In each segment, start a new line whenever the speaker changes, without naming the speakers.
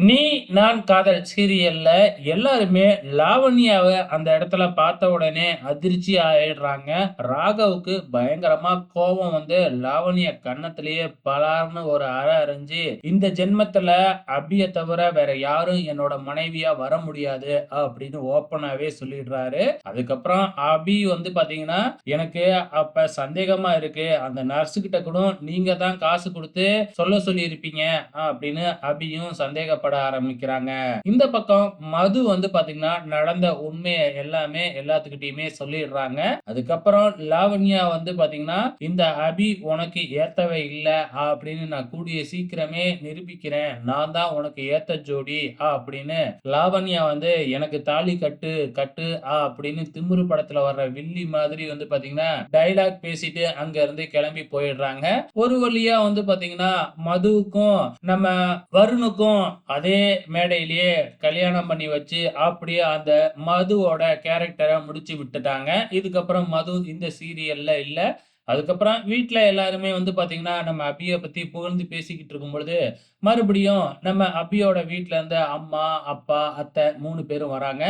நீ நான் காதல் சீரியல்ல எல்லாருமே லாவண்யாவை அந்த இடத்துல பார்த்த உடனே அதிர்ச்சி ஆயிடுறாங்க. ராகவுக்கு பயங்கரமா கோபம் வந்து லாவண்ய கன்னத்திலேயே பலார்னு ஒரு அறை அறிஞ்சு "இந்த ஜென்மத்துல அபிய தவிர வேற யாரும் என்னோட மனைவியா வர முடியாது" அப்படின்னு ஓப்பனாவே சொல்லிடுறாரு. அதுக்கப்புறம் அபி வந்து பாத்தீங்கன்னா "எனக்கு அப்ப சந்தேகமா இருக்கு. அந்த நர்ஸ் கிட்ட கூட நீங்க தான் காசு கொடுத்து சொல்ல சொல்லியிருப்பீங்க" அப்படின்னு அபியும் சந்தேகப்பட ஆரம்பிக்கிறாங்க. இந்த பக்கம் மது வந்து பாத்தீங்கன்னா நடந்த உண்மையை எல்லாமே எல்லாத்துக்கிட்டயுமே சொல்லிடுறாங்க. அதுக்கப்புறம் லாவண்யா வந்து பாத்தீங்கன்னா "இந்த அபி உனக்கு ஏத்தவ இல்லை அப்படின்னு நான் கூடிய சீக்கிரமே நிரூபிக்கிறேன். நான் தான் உனக்கு ஏத்த ஜோடி" அப்படின்னு லாவண்யா வந்து "எனக்கு தாலி கட்டு, கட்டு" அப்படின்னு திமுரு படத்துல வர்ற வில்லி மாதிரி வந்து பாத்தீங்கன்னா டைலாக் பேசிட்டு அங்க இருந்து கிளம்பி போயிடுறாங்க. ஒரு வழியா வந்து பாத்தீங்கன்னா மதுவுக்கும் நம்ம வருணுக்கும் அதே மேடையிலேயே கல்யாணம் பண்ணி வச்சு, அப்படியே அந்த மதுவோட கேரக்டரை முடிச்சு விட்டுட்டாங்க. இதுக்கப்புறம் மது இந்த சீரியல்ல இல்லை அதுக்கப்புறம் வீட்டில் எல்லாருமே வந்து பார்த்தீங்கன்னா, நம்ம அபியை பற்றி புகழ்ந்து பேசிக்கிட்டு இருக்கும்பொழுது, மறுபடியும் நம்ம அபியோட வீட்ல இருந்து அம்மா, அப்பா, அத்தை மூணு பேரும் வராங்க.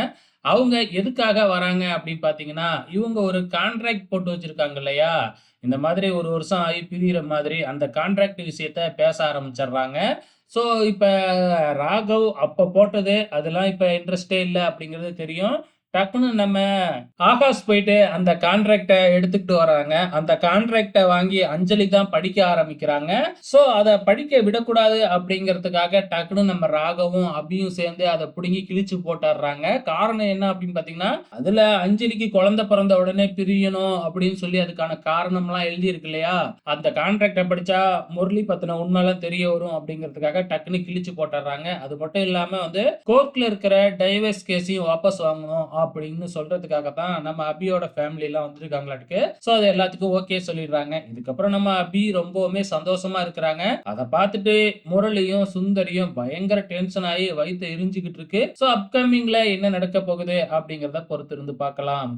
அவங்க எதுக்காக வராங்க அப்படின்னு பார்த்தீங்கன்னா, இவங்க ஒரு கான்ட்ராக்ட் போட்டு வச்சுருக்காங்க இல்லையா? இந்த மாதிரி ஒரு வருஷம் ஆகி பிரிகிற மாதிரி அந்த கான்ட்ராக்ட் விஷயத்த பேச ஆரம்பிச்சிடுறாங்க ஸோ, இப்போ ராகவ் அப்போ போட்டது, அதெல்லாம் இப்போ இன்ட்ரெஸ்ட்டே இல்லை அப்படிங்கிறது தெரியும். டக்குன்னு நம்ம ஆகாஷ் போயிட்டு அந்த கான்ட்ராக்டை எடுத்துக்கிட்டு வராங்க. அந்த கான்ட்ராக்டை வாங்கி அஞ்சலி தான் படிக்க ஆரம்பிக்கிறாங்க. ஸோ, அதை படிக்க விடக்கூடாது அப்படிங்கிறதுக்காக டக்குனு நம்ம ராகவும், அபியும் சேர்ந்து அதை பிடுங்கி கிழிச்சு போட்டுடுறாங்க காரணம் என்ன அப்படின்னு பார்த்தீங்கன்னா, அதில் அஞ்சலிக்கு குழந்தை பிறந்த உடனே பிரியணும் அப்படின்னு சொல்லி அதுக்கான காரணம்லாம் எழுதியிருக்கு இல்லையா? அந்த கான்ட்ராக்டை படிச்சா முரளி பற்றின உண்மைலாம் தெரிய வரும் அப்படிங்கிறதுக்காக டக்குன்னு கிழிச்சு போட்டுடுறாங்க அது மட்டும் இல்லாமல் வந்து கோர்ட்டில் இருக்கிற டைவர்ஸ் கேஸையும் வாபஸ் வாங்கணும் அப்படின்னு சொல்றதுக்காக தான் நம்ம அபியோட ஃபேமிலிலாம் வந்திருக்காங்களாட்டுக்கு. ஸோ, அது எல்லாத்துக்கும் ஓகே சொல்லிடுறாங்க. இதுக்கப்புறம் நம்ம அபி ரொம்பவுமே சந்தோஷமா இருக்கிறாங்க. அதை பார்த்துட்டு முரளியும், சுந்தரியும் பயங்கர டென்ஷன் ஆகி வயிற்று எரிஞ்சுக்கிட்டு இருக்கு. ஸோ, அப்கமிங்ல என்ன நடக்க போகுது அப்படிங்கிறத பொறுத்திருந்து பார்க்கலாம்.